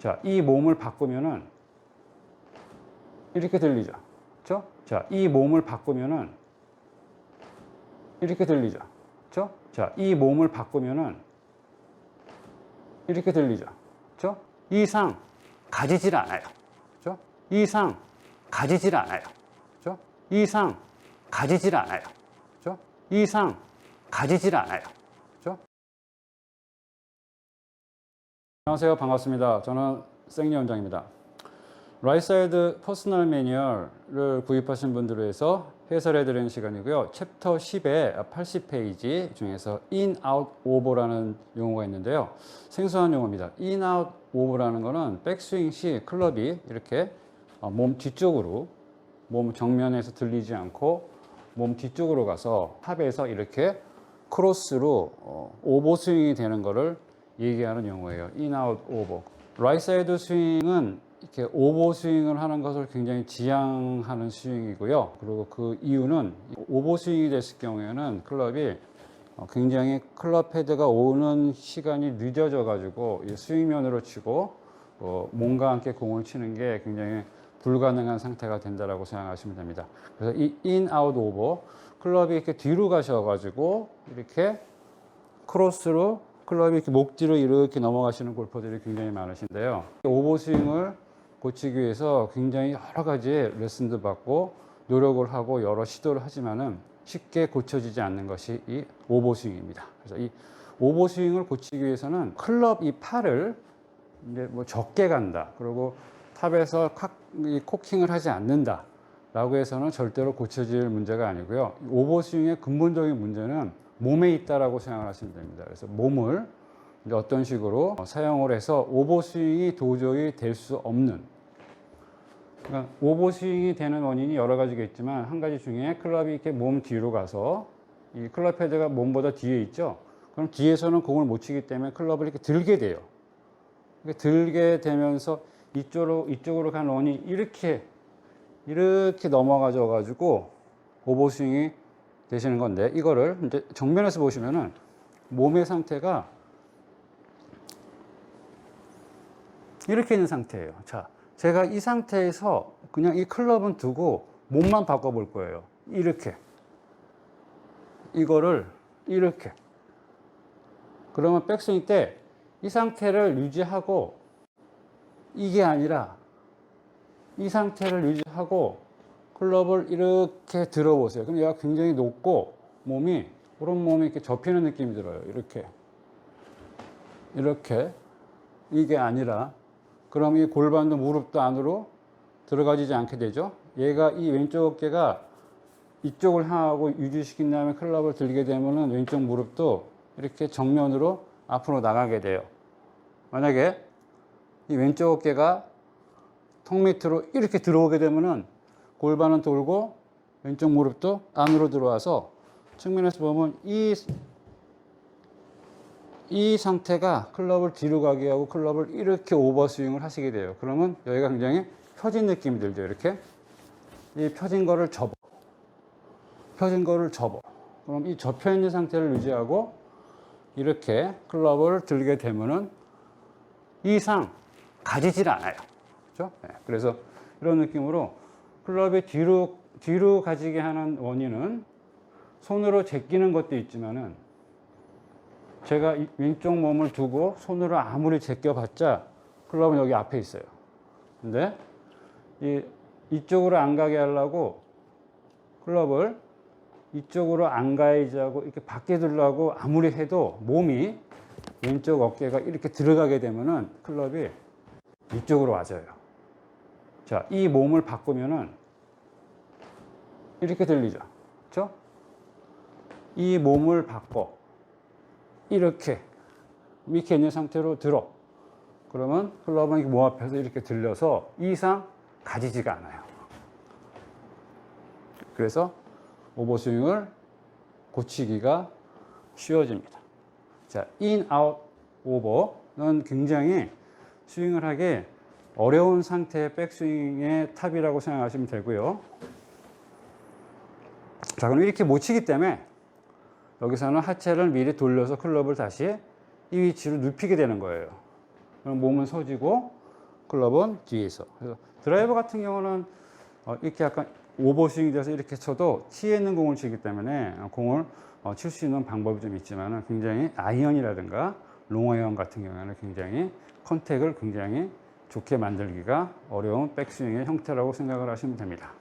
자, 이 몸을 바꾸면은 이렇게 들리죠. 그렇죠? 자, 이 몸을 바꾸면은 이렇게 들리죠. 그렇죠? 자, 이 몸을 바꾸면은 이렇게 들리죠. 그렇죠? 이상 가지질 않아요. 그렇죠? 이상 가지질 않아요. 그렇죠? 이상 가지질 않아요. 그렇죠? 이상 가지질 않아요. 안녕하세요. 반갑습니다. 저는 생리 원장입니다. 라이사이드 퍼스널 매뉴얼을 구입하신 분들을 위해서 해설해 드리는 시간이고요. 챕터 10의 80페이지 중에서 in, out, over라는 용어가 있는데요. 생소한 용어입니다. in, out, over라는 거는 백스윙 시 클럽이 이렇게 어, 몸 뒤쪽으로 몸 정면에서 들리지 않고 몸 뒤쪽으로 가서 탑에서 이렇게 크로스로 어, 오버 스윙이 되는 거를 얘기하는 용어예요. out, over. 라이트 사이드 스윙은 이렇게 오버 스윙을 하는 것을 굉장히 지향하는 스윙이고요. 그리고 그 이유는 오버 스윙이 됐을 경우에는 클럽이 어, 굉장히 클럽 헤드가 오는 시간이 늦어져 가지고 이 스윙면으로 치고 어, 몸과 함께 공을 치는 게 굉장히 불가능한 상태가 된다라고 생각하시면 됩니다. 그래서 이 인, 아웃, 오버 클럽이 이렇게 뒤로 가셔 가지고 이렇게 크로스로 클럽이 이렇게 목 뒤로 이렇게 넘어가시는 골퍼들이 굉장히 많으신데요. 오버 스윙을 고치기 위해서 굉장히 여러 가지 레슨도 받고 노력을 하고 여러 시도를 하지만은 쉽게 고쳐지지 않는 것이 이 오버 스윙입니다. 그래서 이 오버 스윙을 고치기 위해서는 클럽 이 팔을 이제 뭐 적게 간다. 그리고 탑에서 칵- 이 코킹을 하지 않는다. 라고 해서는 절대로 고쳐질 문제가 아니고요. 오버 스윙의 근본적인 문제는 몸에 있다라고 생각하시면 됩니다. 그래서 몸을 어떤 식으로 사용을 해서 오버스윙이 도저히 될 수 없는 그러니까 오버스윙이 되는 원인이 여러 가지가 있지만 한 가지 중에 클럽이 이렇게 몸 뒤로 가서 이 클럽 헤드가 몸보다 뒤에 있죠. 그럼 뒤에서는 공을 못 치기 때문에 클럽을 이렇게 들게 돼요. 이렇게 들게 되면서 이쪽으로 이쪽으로 간 원이 이렇게 이렇게 넘어가져 가지고 오버스윙이 되시는 건데 이거를 이제 정면에서 보시면은 몸의 상태가 이렇게 있는 상태예요. 자, 제가 이 상태에서 그냥 이 클럽은 두고 몸만 바꿔 볼 거예요. 이렇게. 이거를 이렇게. 그러면 백스윙 때 이 상태를 유지하고 이게 아니라 이 상태를 유지하고 클럽을 이렇게 들어보세요. 그럼 얘가 굉장히 높고 몸이 그런 몸이 이렇게 접히는 느낌이 들어요. 이렇게 이렇게 이게 아니라 그럼 이 골반도 무릎도 안으로 들어가지지 않게 되죠. 얘가 이 왼쪽 어깨가 이쪽을 향하고 유지시킨 다음에 클럽을 들게 되면은 왼쪽 무릎도 이렇게 정면으로 앞으로 나가게 돼요. 만약에 이 왼쪽 어깨가 턱 밑으로 이렇게 들어오게 되면은 골반은 돌고 왼쪽 무릎도 안으로 들어와서 측면에서 보면 이, 이 상태가 클럽을 뒤로 가게 하고 클럽을 이렇게 오버스윙을 하시게 돼요. 그러면 여기가 굉장히 펴진 느낌이 들죠. 이렇게. 이 펴진 거를 접어. 펴진 거를 접어. 그럼 이 접혀 있는 상태를 유지하고 이렇게 클럽을 들게 되면은 이상 가지질 않아요. 그렇죠? 네, 그래서 이런 느낌으로 클럽이 뒤로 뒤로 가지게 하는 원인은 손으로 제끼는 것도 있지만은 제가 이 왼쪽 몸을 두고 손으로 아무리 제껴봤자 클럽은 여기 앞에 있어요. 근데 이 이쪽으로 안 가게 하려고 클럽을 이쪽으로 안 가야지 하고 이렇게 밖에 두려고 아무리 해도 몸이 왼쪽 어깨가 이렇게 들어가게 되면은 클럽이 이쪽으로 와져요. 자, 이 몸을 바꾸면은 이렇게 들리죠. 그렇죠? 이 몸을 바꿔. 이렇게 이렇게 있는 상태로 들어. 그러면 클럽은 몸 앞에서 이렇게 들려서 이상 가지지가 않아요. 그래서 오버스윙을 고치기가 쉬워집니다. 자, 인, 아웃, 오버는 굉장히 스윙을 하기 어려운 상태의 백스윙의 탑이라고 생각하시면 되고요. 자, 그럼 이렇게 못 치기 때문에 여기서는 하체를 미리 돌려서 클럽을 다시 이 위치로 눕히게 되는 거예요. 그럼 몸은 서지고 클럽은 뒤에서. 그래서 드라이버 같은 경우는 어, 이렇게 약간 오버스윙이 돼서 이렇게 쳐도 티에 있는 공을 치기 때문에 어, 공을 어, 칠수 있는 방법이 좀 있지만 굉장히 아이언이라든가 롱아이언 같은 경우에는 굉장히 컨택을 굉장히 좋게 만들기가 어려운 백스윙의 형태라고 생각을 하시면 됩니다.